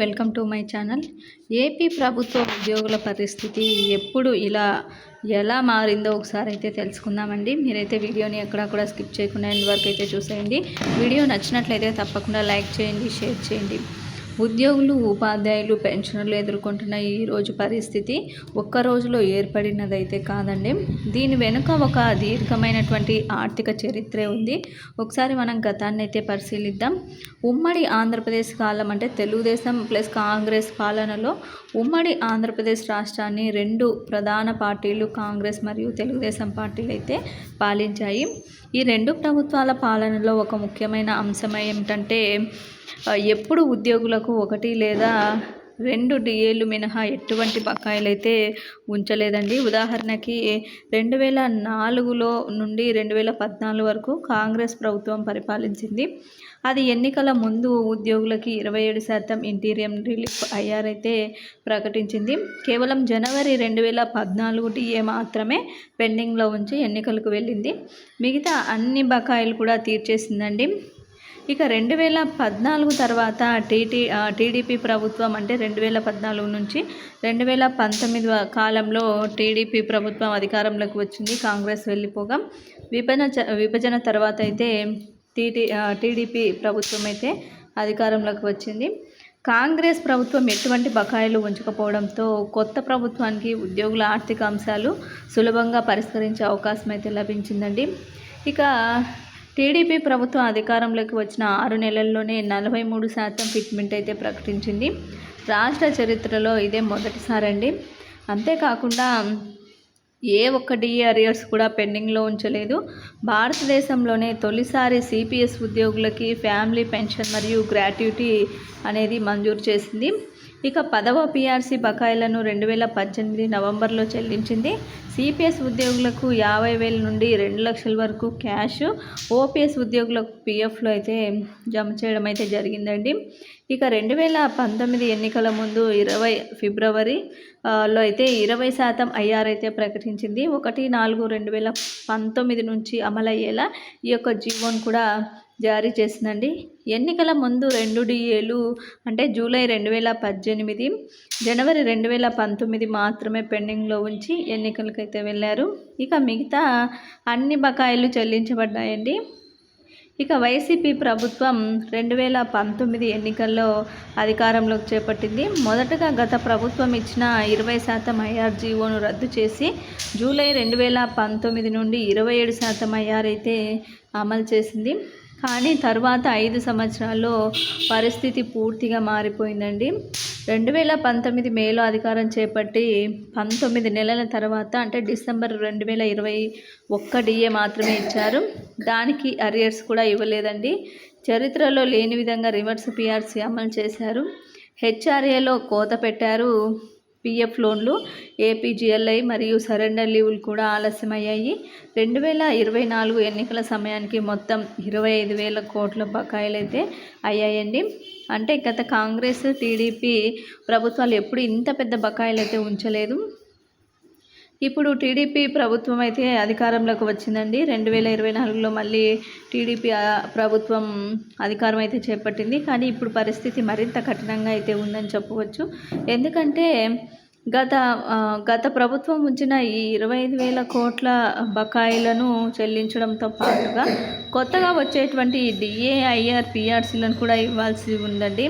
Welcome to my channel. AP ప్రభుత్వ ఉద్యోగుల పరిస్థితి ఎప్పుడు ఇలా ఎలా మారిందో ఒకసారి అయితే తెలుసుకుందామండి. మీరైతే వీడియోని ఎక్కడా కూడా స్కిప్ చేయకుండా ఎండ్ వరకు అయితే చూసేయండి. వీడియో నచ్చినట్లయితే తప్పకుండా లైక్ చేయండి షేర్ చేయండి. ఉద్యోగులు ఉపాధ్యాయులు పెన్షనర్లు ఎదుర్కొంటున్న ఈరోజు పరిస్థితి ఒక్క రోజులో ఏర్పడినదైతే కాదండి. దీని వెనుక ఒక దీర్ఘమైనటువంటి ఆర్థిక చరిత్రే ఉంది. ఒకసారి మనం గతాన్ని అయితే పరిశీలిద్దాం. ఉమ్మడి ఆంధ్రప్రదేశ్ కాలం అంటే తెలుగుదేశం ప్లస్ కాంగ్రెస్ పాలనలో ఉమ్మడి ఆంధ్రప్రదేశ్ రాష్ట్రాన్ని రెండు ప్రధాన పార్టీలు కాంగ్రెస్ మరియు తెలుగుదేశం పార్టీలు అయితే పాలించాయి. ఈ రెండు ప్రభుత్వాల పాలనలో ఒక ముఖ్యమైన అంశం ఏమిటంటే ఎప్పుడు ఉద్యోగులకు ఒకటి లేదా రెండు డిఏలు మినహా ఎటువంటి బకాయిలైతే ఉంచలేదండి. ఉదాహరణకి రెండు వేల నాలుగులో నుండి రెండు వేల పద్నాలుగు వరకు కాంగ్రెస్ ప్రభుత్వం పరిపాలించింది. అది ఎన్నికల ముందు ఉద్యోగులకి ఇరవై ఏడు శాతం ఇంటీరియం రిలీఫ్ ఐఆర్ ప్రకటించింది. కేవలం జనవరి రెండు వేల పద్నాలుగు డిఏ మాత్రమే పెండింగ్లో ఉంచి ఎన్నికలకు వెళ్ళింది. మిగతా అన్ని బకాయిలు కూడా తీర్చేసిందండి. ఇక రెండు వేల పద్నాలుగు తర్వాత టీటీ టీడీపీ ప్రభుత్వం అంటే రెండు వేల పద్నాలుగు నుంచి రెండు వేల పంతొమ్మిది కాలంలో టీడీపీ ప్రభుత్వం అధికారంలోకి వచ్చింది కాంగ్రెస్ వెళ్ళిపోగా. విభజన చ- విభజన తర్వాత అయితే టీటీ టీడీపీ ప్రభుత్వం అయితే అధికారంలోకి వచ్చింది. కాంగ్రెస్ ప్రభుత్వం ఎటువంటి బకాయిలు ఉంచకపోవడంతో కొత్త ప్రభుత్వానికి ఉద్యోగుల ఆర్థిక అంశాలు సులభంగా పరిష్కరించే అవకాశం అయితే లభించిందండి. ఇక టీడీపీ ప్రభుత్వం అధికారంలోకి వచ్చిన ఆరు నెలల్లోనే నలభై మూడు శాతం ఫిట్మెంట్ అయితే ప్రకటించింది. రాష్ట్ర చరిత్రలో ఇదే మొదటిసారండి. అంతేకాకుండా ఏ ఒక్క డిఏ అరియర్స్ కూడా పెండింగ్లో ఉంచలేదు. భారతదేశంలోనే తొలిసారి సిపిఎస్ ఉద్యోగులకి ఫ్యామిలీ పెన్షన్ మరియు గ్రాట్యుటీ అనేది మంజూరు చేసింది. ఇక పదవ పీఆర్సీ బకాయిలను రెండు వేల పద్దెనిమిది నవంబర్లో చెల్లించింది. సిపిఎస్ ఉద్యోగులకు యాభై వేల నుండి రెండు లక్షల వరకు క్యాష్ ఓపీఎస్ ఉద్యోగులకు పిఎఫ్లో అయితే జమ చేయడం అయితే జరిగిందండి. ఇక రెండు వేల పంతొమ్మిది ఎన్నికల ముందు ఇరవై ఫిబ్రవరి లో అయితే ఇరవై శాతం ఐఆర్ అయితే ప్రకటించింది. ఒకటి నాలుగు రెండు వేల పంతొమ్మిది నుంచి అమలయ్యేలా ఈ యొక్క జీవోను కూడా జారీ చేసిందండి. ఎన్నికల ముందు రెండు డిఏలు అంటే జూలై రెండు వేల పద్దెనిమిది జనవరి రెండు వేల పంతొమ్మిది మాత్రమే పెండింగ్లో ఉంచి ఎన్నికలకైతే వెళ్ళారు. ఇక మిగతా అన్ని బకాయిలు చెల్లించబడ్డాయండి. ఇక వైసీపీ ప్రభుత్వం రెండు వేల పంతొమ్మిది ఎన్నికల్లో అధికారంలోకి చేపట్టింది. మొదటగా గత ప్రభుత్వం ఇచ్చిన ఇరవై శాతం ఐఆర్జీఓను రద్దు చేసి జూలై రెండు వేల పంతొమ్మిది నుండి ఇరవై ఏడు శాతం ఐఆర్ అయితే అమలు చేసింది. కానీ తర్వాత ఐదు సంవత్సరాల్లో పరిస్థితి పూర్తిగా మారిపోయిందండి. రెండు వేల పంతొమ్మిది మేలో అధికారం చేపట్టి పంతొమ్మిది నెలల తర్వాత అంటే డిసెంబర్ రెండు వేల ఇరవై ఒక్క డిఏ మాత్రమే ఇచ్చారు. దానికి అరియర్స్ కూడా ఇవ్వలేదండి. చరిత్రలో లేని విధంగా రివర్స్ పిఆర్సీ అమలు చేశారు. హెచ్ఆర్ఏలో కోత పెట్టారు. పిఎఫ్ లోన్లు ఏపీజిఎల్ఐ మరియు సరెండర్ లీవులు కూడా ఆలస్యమయ్యాయి. రెండు వేల ఇరవై నాలుగు ఎన్నికల సమయానికి మొత్తం ఇరవై ఐదు వేల కోట్ల బకాయిలైతే అయ్యాయండి. అంటే గత కాంగ్రెస్ టీడీపీ ప్రభుత్వాలు ఎప్పుడు ఇంత పెద్ద బకాయిలు అయితే ఉంచలేదు. ఇప్పుడు టీడీపీ ప్రభుత్వం అయితే అధికారంలోకి వచ్చిందండి. రెండు వేల ఇరవై నాలుగులో మళ్ళీ టీడీపీ ప్రభుత్వం అధికారం అయితే చేపట్టింది. కానీ ఇప్పుడు పరిస్థితి మరింత కఠినంగా అయితే ఉందని చెప్పవచ్చు. ఎందుకంటే గత గత ప్రభుత్వం ఉంచిన ఈ ఇరవై ఐదు వేల కోట్ల బకాయిలను చెల్లించడంతో పాటుగా కొత్తగా వచ్చేటువంటి డిఏఐఆర్ పిఆర్సీలను కూడా ఇవ్వాల్సి ఉందండి.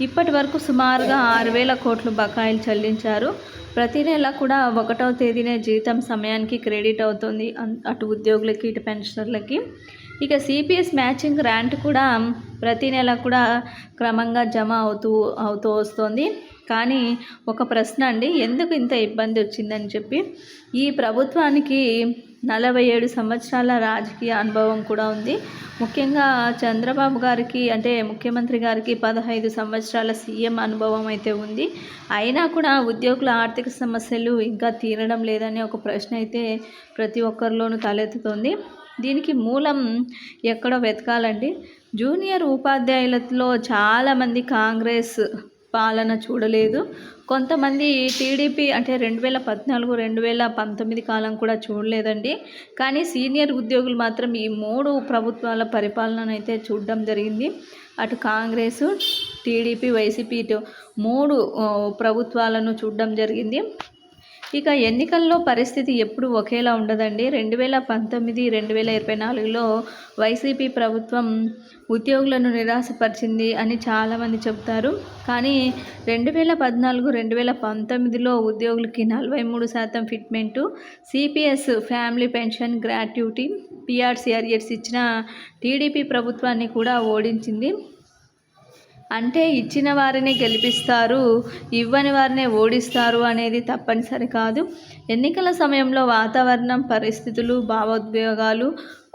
ఇప్పటి వరకు సుమారుగా ఆరు వేల కోట్లు బకాయిలు చెల్లించారు. ప్రతి నెల కూడా ఒకటవ తేదీనే జీతం సమయానికి క్రెడిట్ అవుతుంది. అటు ఉద్యోగులకి ఇటు పెన్షనర్లకి. ఇక సిపిఎస్ మ్యాచింగ్ గ్రాంట్ కూడా ప్రతి నెల కూడా క్రమంగా జమ అవుతూ అవుతూ వస్తుంది. కానీ ఒక ప్రశ్న అండి ఎందుకు ఇంత ఇబ్బంది వచ్చిందని చెప్పి? ఈ ప్రభుత్వానికి నలభై ఏడు సంవత్సరాల రాజకీయ అనుభవం కూడా ఉంది. ముఖ్యంగా చంద్రబాబు గారికి అంటే ముఖ్యమంత్రి గారికి పదహైదు సంవత్సరాల సీఎం అనుభవం అయితే ఉంది. అయినా కూడా ఉద్యోగుల ఆర్థిక సమస్యలు ఇంకా తీరడం లేదని ఒక ప్రశ్న అయితే ప్రతి ఒక్కరిలోనూ తలెత్తుతుంది. దీనికి మూలం ఎక్కడో వెతకాలండి. జూనియర్ ఉపాధ్యాయులలో చాలామంది కాంగ్రెస్ పాలన చూడలేదు. కొంతమంది టీడీపీ అంటే రెండు వేల పద్నాలుగు రెండు వేల పంతొమ్మిది కాలం కూడా చూడలేదండి. కానీ సీనియర్ ఉద్యోగులు మాత్రం ఈ మూడు ప్రభుత్వాల పరిపాలన అయితే చూడడం జరిగింది. అటు కాంగ్రెస్ టీడీపీ వైసీపీ ఇటు మూడు ప్రభుత్వాలను చూడడం జరిగింది. ఇక ఎన్నికల్లో పరిస్థితి ఎప్పుడు ఒకేలా ఉండదండి. రెండు వేల పంతొమ్మిది రెండు వేల ఇరవై నాలుగులో వైసీపీ ప్రభుత్వం ఉద్యోగులను నిరాశపరిచింది అని చాలామంది చెబుతారు. కానీ రెండు వేల పద్నాలుగు రెండు వేల పంతొమ్మిదిలో ఉద్యోగులకి నలభై మూడు శాతం fitment CPS family pension gratuity PRC arrears ఇచ్చిన టీడీపీ ప్రభుత్వాన్ని కూడా ఓడించింది. అంటే ఇచ్చిన వారిని గెలిపిస్తారు ఇవ్వని వారినే ఓడిస్తారు అనేది తప్పనిసరి కాదు. ఎన్నికల సమయంలో వాతావరణం పరిస్థితులు భావోద్వేగాలు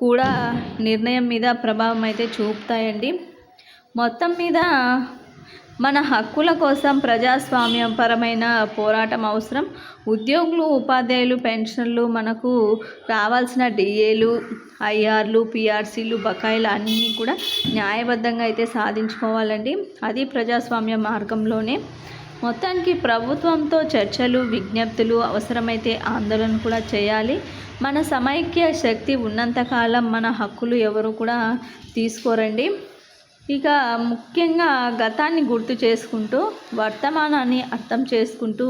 కూడా నిర్ణయం మీద ప్రభావం అయితే చూపుతాయండి. మొత్తం మీద మన హక్కుల కోసం ప్రజాస్వామ్యపరమైన పోరాటం అవసరం. ఉద్యోగులు ఉపాధ్యాయులు పెన్షన్లు మనకు రావాల్సిన డిఏలు ఐఆర్లు పిఆర్సీలు బకాయిలు అన్నీ కూడా న్యాయబద్ధంగా అయితే సాధించుకోవాలండి. అది ప్రజాస్వామ్య మార్గంలోనే. మొత్తానికి ప్రభుత్వంతో చర్చలు విజ్ఞప్తులు అవసరమైతే ఆందోళన కూడా చేయాలి. మన సమైక్య శక్తి ఉన్నంతకాలం మన హక్కులు ఎవరు కూడా తీసుకోరండి. ఇక ముఖ్యంగా గతాన్ని గుర్తు చేసుకుంటూ వర్తమానాన్ని అర్థం చేసుకుంటూ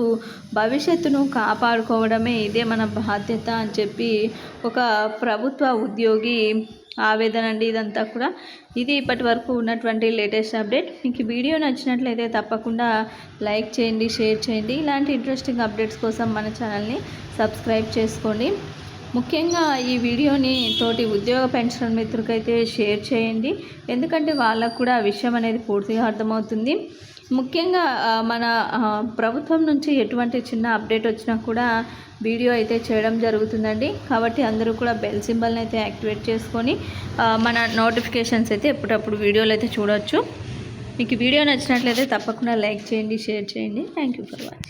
భవిష్యత్తును కాపాడుకోవడమే ఇదే మన బాధ్యత అని చెప్పి ఒక ప్రభుత్వ ఉద్యోగి ఆవేదన అండి ఇదంతా కూడా. ఇది ఇప్పటి వరకు ఉన్నటువంటి లేటెస్ట్ అప్డేట్. మీకు వీడియో నచ్చినట్లయితే తప్పకుండా లైక్ చేయండి షేర్ చేయండి. ఇలాంటి ఇంట్రెస్టింగ్ అప్డేట్స్ కోసం మన ఛానల్ని సబ్స్క్రైబ్ చేసుకోండి. ముఖ్యంగా ఈ వీడియోని తోటి ఉద్యోగ పెన్షన్ మిత్రులకైతే షేర్ చేయండి. ఎందుకంటే వాళ్ళకు కూడా ఆ విషయం అనేది పూర్తిగా అర్థమవుతుంది. ముఖ్యంగా మన ప్రభుత్వం నుంచి ఎటువంటి చిన్న అప్డేట్ వచ్చినా కూడా వీడియో అయితే చేయడం జరుగుతుందండి. కాబట్టి అందరూ కూడా బెల్ సింబల్ని అయితే యాక్టివేట్ చేసుకొని మన నోటిఫికేషన్స్ అయితే ఎప్పుడప్పుడు వీడియోలు అయితే చూడవచ్చు మీకు వీడియో నచ్చినట్లయితే తప్పకుండా లైక్ చేయండి షేర్ చేయండి. Thank you for watching.